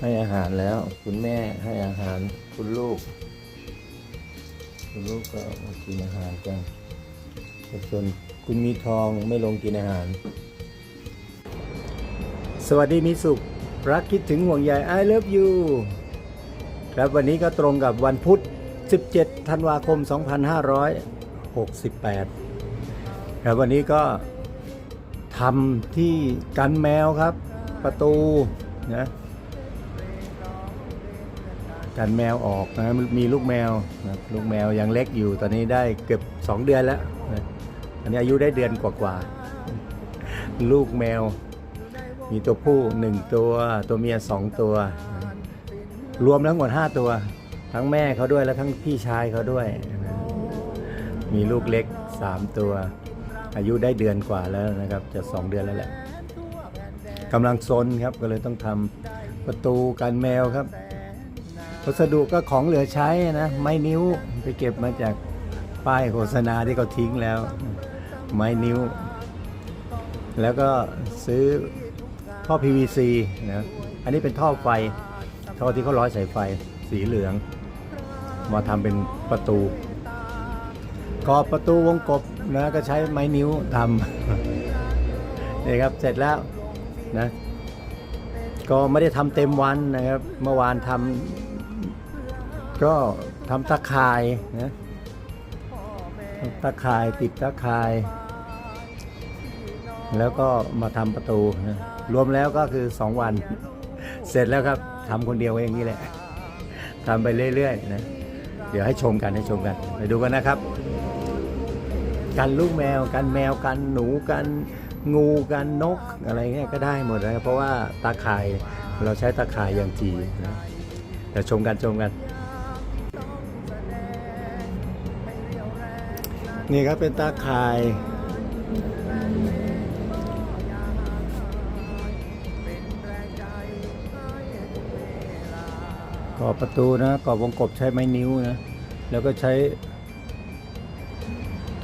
ให้อาหารแล้ว คุณแม่ให้อาหารคุณลูก คุณลูกก็มากินอาหารกันแต่ส่วนคุณมีทองไม่ลงกินอาหาร สวัสดีมิสุข รักคิดถึงห่วงใย I love you ครับวันนี้ก็ตรงกับวันพุธ 17 ธันวาคม 2568 ครับวันนี้ก็ทำที่กันแมวครับ ประตูนะ กันแมวออกนะมีลูกแมวนะลูกแมวยังเล็กอยู่ตอนนี้ได้เกือบ 2 เดือนแล้วนะอันนี้อายุได้เดือนกว่าๆลูกแมว มีตัวผู้หนึ่งตัว ตัวเมียสองตัวนะรวมทั้งหมด 5 ตัว ทั้งแม่เขาด้วยและทั้งพี่ชายเขาด้วยนะมีลูกเล็ก 3 ตัว อายุได้เดือนกว่าแล้วนะครับ จะ 2 เดือนแล้วแหละกำลังซนครับก็เลยต้องทำประตูกันแมวครับ วัสดุก็ของเหลือใช้นะไม้นิ้วไปเก็บมาจากป้ายโฆษณาที่เขาทิ้งแล้ว ไม้นิ้ว แล้วก็ซื้อท่อ PVC นะอันนี้เป็นท่อไฟ ท่อที่เขาร้อยสายไฟสีเหลือง มาทำเป็นประตูกรอบประตูวงกบนะก็ใช้ไม้นิ้วทำนี่ครับเสร็จแล้วนะก็ไม่ได้ทำเต็มวันนะครับ เมื่อวานทำ ก็ทำตะข่ายนะทำตะข่ายติดตะข่าย แล้วก็มาทำประตูนะรวมแล้วก็คือ2วัน เสร็จแล้วครับทำคนเดียวเองนี่แหละทำไปเรื่อยๆนะเดี๋ยวให้ชมกันให้ชมกันไปดูกันนะครับกันลูกแมวกันแมวกันหนูกันงูกันนกอะไรเงี้ยก็ได้หมดเลยเพราะว่าตาข่ายเราใช้ตาข่ายอย่างจีนะเดี๋ยวชมกันชมกัน นี่ครับเป็นตาข่าย กอบประตูนะกอบวงกบใช้ไม้นิ้วนะ แล้วก็ใช้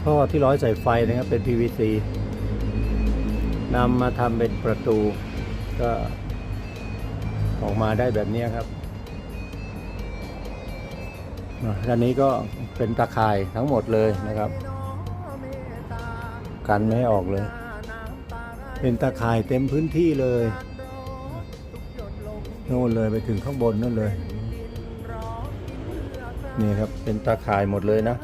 ท่อที่ร้อยสายไฟนะครับ เป็น PVC นำมาทำเป็นประตูก็ออกมาได้แบบนี้ครับอะด้านนี้ก็เป็นตะข่ายทั้งหมดเลยนะครับ กันไม่ให้ออกเลย เป็นตะข่ายเต็มพื้นที่เลยโน่นเลยไปถึงข้างบนนั่นเลย นี่ครับเป็นตาข่ายหมดเลยนะ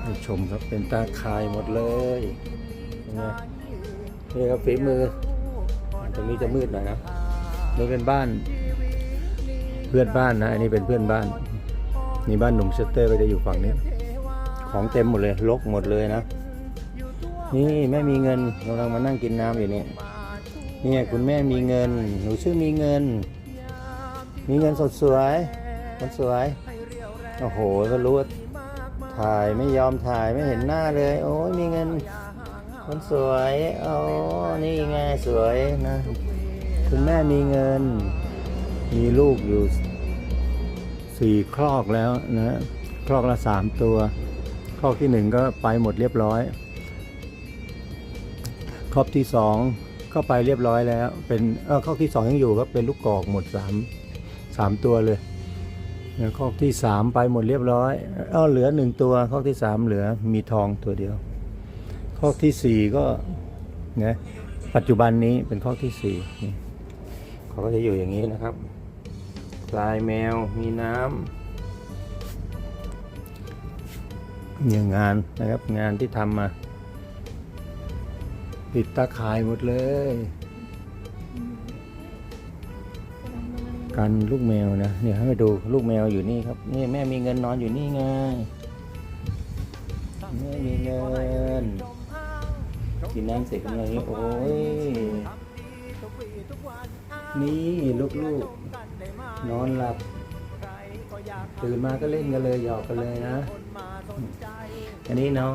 ให้ชมครับเป็นตาข่ายหมดเลยเป็นไงนี่ครับฝีมือตรงนี้จะมืดหน่อยนะนี่เป็นบ้าน เพื่อนบ้านนะอันนี้เป็นเพื่อนบ้าน นี่บ้านหนุ่มเชสเตอร์ก็จะอยู่ฝั่งนี้ ของเต็มหมดเลยรกหมดเลยนะ นี่แม่มีเงินกำลังมานั่งกินน้ำอยู่นี่เนี่ยคุณแม่มีเงิน หนูชื่อมีเงิน มีเงินสดสวยคนสวยโอ้โหก็รู้ว่าถ่ายไม่ยอมถ่ายไม่เห็นหน้าเลย โอ้ยมีเงิน คนสวยโอ้นี่ไงสวยนะ คุณแม่มีเงิน มีลูกอยู่ สี่คลอกแล้วนะคลอกละสามตัวคลอกที่หนึ่งก็ไปหมดเรียบร้อย ครอบที่สองก็ไปเรียบร้อยแล้ว เป็นเออคลอกที่สองยังอยู่ครับเป็นลูกกอกหมดสามสามตัวเลยแล้วคอกที่สามไปหมดเรียบร้อยเออเหลือหนึ่งตัวคลอกที่สามเหลือมีทองตัวเดียวคลอกที่สี่ก็นะปัจจุบันนี้เป็นคอกที่สี่นี่เขาก็จะอยู่อย่างนี้นะครับ ลายแมวมีน้ำเนี่ยงานนะครับงานที่ทำมาปิดตาข่ายหมดเลย กันลูกแมวนะเนี่ยให้ดูลูกแมวอยู่นี่ครับนี่แม่มีเงินนอนอยู่นี่ไงแม่มีเงินกินน้ำเสร็จกำลังนี้โอ้ยนี่ลูกๆ นอนหลับ ตื่นมาก็เล่นกันเลยหยอกกันเลยนะ อันนี้น้อง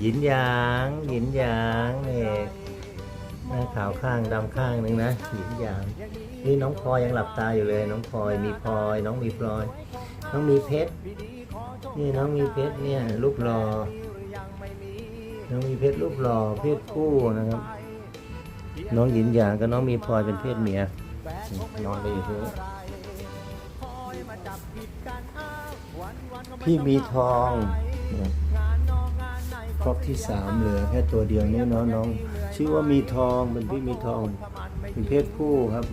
หยินหยาง หยินหยางนี่หน้าขาวข้างดำข้างหนึ่งนะ หยินหยาง นี่น้องพลอยยังหลับตาอยู่เลย น้องพลอยมีพลอย น้องมีพลอย น้องมีเพชร นี่น้องมีเพชรเนี่ยรูปรอ น้องมีเพชรรูปหล่อเพศผู้นะครับ น้องหยินหยางกับน้องมีพลอยเป็นเพศเมีย นอนเลยอยู่ที่นี่พี่มีทองครอบที่สามเหลือแค่ตัวเดียวนี่เนาะน้อง ชื่อว่ามีทองเป็นพี่มีทองเป็นเพศผู้ครับ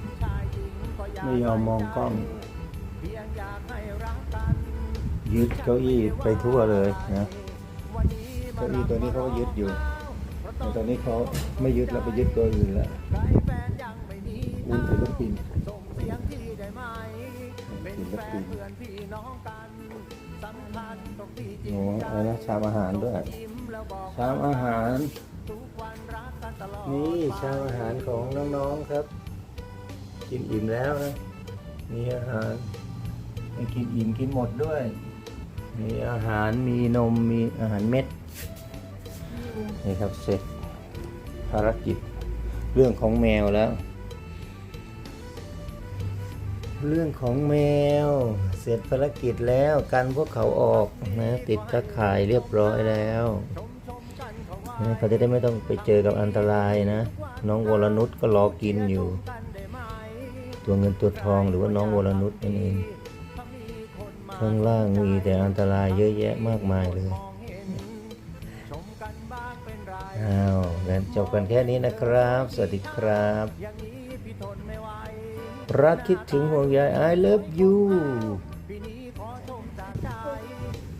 ไม่ยอมมองกล้อง ยึดเก้าอี้ไปทั่วเลยนะเก้าอี้ตัวนี้เขาก็ยึดอยู่แต่ตอนนี้เขาไม่ยึดแล้วไปยึดตัวอื่นแล้ว อุ้นศิลปินศิลปินโอ้อะไรนะชามอาหารด้วย ชามอาหาร นี่ชามอาหารของน้องๆครับ กินอิ่มแล้วนะมีอาหารไม่กินอิ่มกินหมดด้วย มีอาหารมีนมมีอาหารเม็ดนี่ครับเสร็จภารกิจเรื่องของแมวแล้ว เรื่องของแมว เสร็จภารกิจแล้วกันพวกเขาออกนะติดตะข่ายเรียบร้อยแล้วนะเขาจะได้ไม่ต้องไปเจอกับอันตรายนะ น้องวรนุชก็รอกินอยู่ ตัวเงินตัวทองหรือว่าน้องวรนุชนั่นเองข้างล่างมีแต่อันตรายเยอะแยะมากมายเลยอ้าวงั้นจบกันแค่นี้นะครับ สวัสดีครับ รักคิดถึงห่วงใย I love you ปีนี้มจากใจ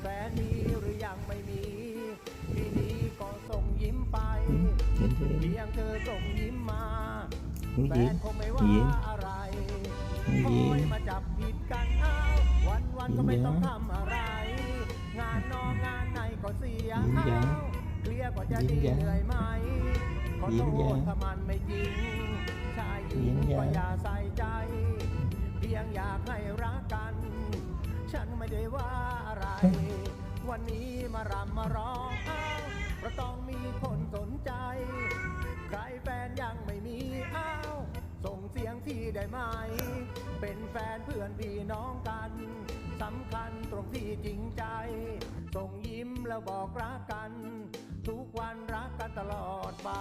แฟนมีหรือยังไม่มีปีนี้ก็ส่งยิ้มไปเห็นไหมเพียงเธอส่งยิ้มมาน้องแฟหญินงคงไม่หว่าญิงอะไรน้องคหญิองยมาจับผิดกันอ้าววันวันๆก็ไม่หญิงต้องทำอะไรงานนอกงานในก็เสียหญิงอ้ายังวเคลียร์กว่าจะหญิดีงยังเหนื่อยไหมขอหญิโทงยังษถ้ามันไม่จริงชา ยงอยากให้รักกัน ฉันไม่ได้ว่าอะไร วันนี้มารำมาร้องอ้าวเพราะต้องมีคนสนใจ ใครแฟนยังไม่มีอ้าวส่งเสียงที่ได้ไหม เป็นแฟนเพื่อนพี่น้องกันสำคัญตรงที่จริงใจ ส่งยิ้มแล้วบอกรักกัน ทุกวันรักกันตลอดไป